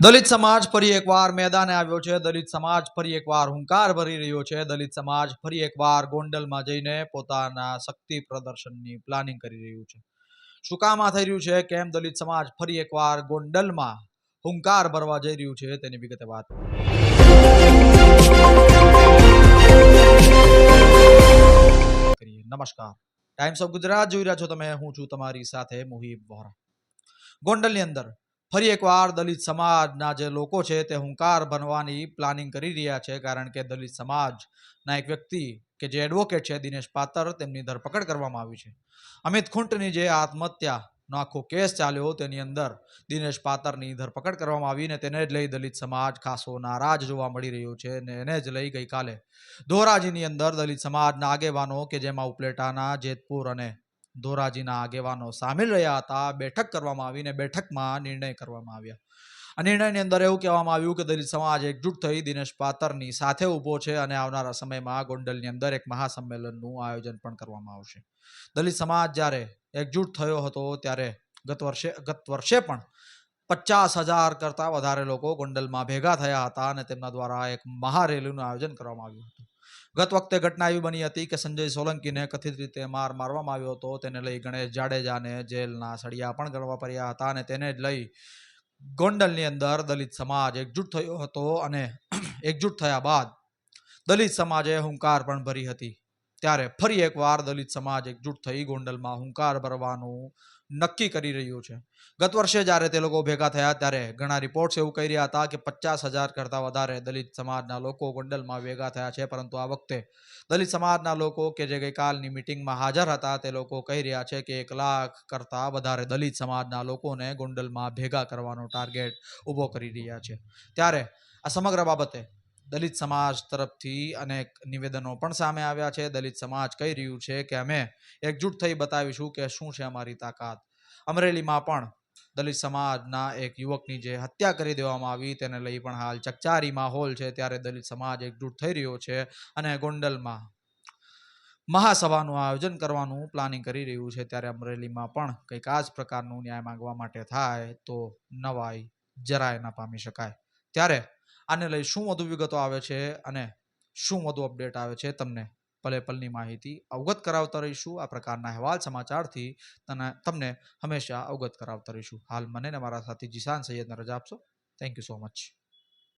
દલિત સમાજ ફરી એકવાર મેદાને આવ્યો છે. દલિત સમાજ ફરી એકવાર હુંકાર ભરી રહ્યો છે. દલિત સમાજ ફરી એકવાર ગોંડલમાં જઈને પોતાના શક્તિ પ્રદર્શનની પ્લાનિંગ કરી રહ્યું છે. શું કામ થઈ રહ્યું છે? કેમ દલિત સમાજ ફરી એકવાર ગોંડલમાં હુંકાર ભરવા જઈ રહ્યું છે? તેની વિગતે વાત નમસ્કાર. ટાઈમ્સ ઓફ ગુજરાત જોઈ રહ્યા છો તમે. હું છું તમારી સાથે મુહિબ વોરા. ગોંડલની અંદર ફરી એકવાર દલિત સમાજના જે લોકો છે તે હુંકાર બનવાની પ્લાનિંગ કરી રહ્યા છે, કારણ કે દલિત સમાજના એક વ્યક્તિ કે જે એડવોકેટ છે દિનેશ પાતર, તેમની ધરપકડ કરવામાં આવી છે. અમિત ખુંટની જે આત્મહત્યાનો આખો કેસ ચાલ્યો, તેની અંદર દિનેશ પાતરની ધરપકડ કરવામાં આવી ને તેને જ લઈ દલિત સમાજ ખાસો નારાજ જોવા મળી રહ્યો છે ને એને જ લઈ ગઈકાલે ધોરાજીની અંદર દલિત સમાજના આગેવાનો કે જેમાં ઉપલેટાના જેતપુર અને ધોરાજીના આગેવાનો સામેલ રહ્યા હતા. બેઠક કરવામાં આવી ને બેઠકમાં નિર્ણય કરવામાં આવ્યા. આ નિર્ણયની અંદર એવું કહેવામાં આવ્યું કે દલિત સમાજ એકજૂટ થઈ દિનેશ પાતરની સાથે ઊભો છે અને આવનારા સમયમાં ગોંડલની અંદર એક મહાસંમેલનનું આયોજન પણ કરવામાં આવશે. દલિત સમાજ જ્યારે એકજૂટ થયો હતો ત્યારે ગત વર્ષે ગત વર્ષે પણ પચાસ હજાર કરતાં વધારે લોકો ગોંડલમાં ભેગા થયા હતા અને તેમના દ્વારા એક મહારેલીનું આયોજન કરવામાં આવ્યું હતું. ગત વખતે ઘટના એવી બની હતી કે સંજય સોલંકીને કથિત રીતે માર મારવામાં આવ્યો હતો. તેને લઈ ગણેશ જાડેજાને જેલના સળિયા પણ ગણવા પડ્યા હતા અને તેને જ લઈ ગોંડલની અંદર દલિત સમાજ એકજૂટ થયો હતો અને એકજૂટ થયા બાદ દલિત સમાજે હુંકાર પણ ભરી હતી. ત્યારે ફરી એકવાર દલિત સમાજ એકજૂટ થઈ ગોંડલમાં હુંકાર ભરવાનું નક્કી કરી રહ્યું છે. ગત વર્ષે જ્યારે તે લોકો ભેગા થયા ત્યારે ઘણા રિપોર્ટ્સ એવું કહી રહ્યા હતા કે પચાસ હજાર કરતાં વધારે દલિત સમાજના લોકો ગોંડલમાં ભેગા થયા છે, પરંતુ આ વખતે દલિત સમાજના લોકો કે જે ગઈકાલની મિટિંગમાં હાજર હતા તે લોકો કહી રહ્યા છે કે એક લાખ કરતાં વધારે દલિત સમાજના લોકોને ગોંડલમાં ભેગા કરવાનો ટાર્ગેટ ઊભો કરી રહ્યા છે. ત્યારે આ સમગ્ર બાબતે દલિત સમાજ તરફથી અનેક નિવેદનો પણ સામે આવ્યા છે. દલિત સમાજ કહી રહ્યું છે કે અમે એકજૂટ થઈ બતાવીશું કે શું છે અમારી તાકાત. અમરેલીમાં પણ દલિત સમાજના એક યુવકની જે હત્યા કરી દેવામાં આવી તેને લઈ પણ હાલ ચકચારી માહોલ છે. ત્યારે દલિત સમાજ એકજૂટ થઈ રહ્યો છે અને ગોંડલમાં મહાસભાનું આયોજન કરવાનું પ્લાનિંગ કરી રહ્યું છે. ત્યારે અમરેલીમાં પણ કંઈક આ જ પ્રકારનું ન્યાય માંગવા માટે થાય તો નવાઈ જરાય ન પામી શકાય. ત્યારે આને લઈ શું વધુ વિગતો આવે છે અને શું વધુ અપડેટ આવે છે તમને પલે પલની માહિતી અવગત કરાવતા રહીશું. આ પ્રકારના અહેવાલ સમાચારથી તને તમને હંમેશા અવગત કરાવતા રહીશું. હાલ મને ને મારા સાથી જીશાન સૈયદને રજા આપશો. Thank you so much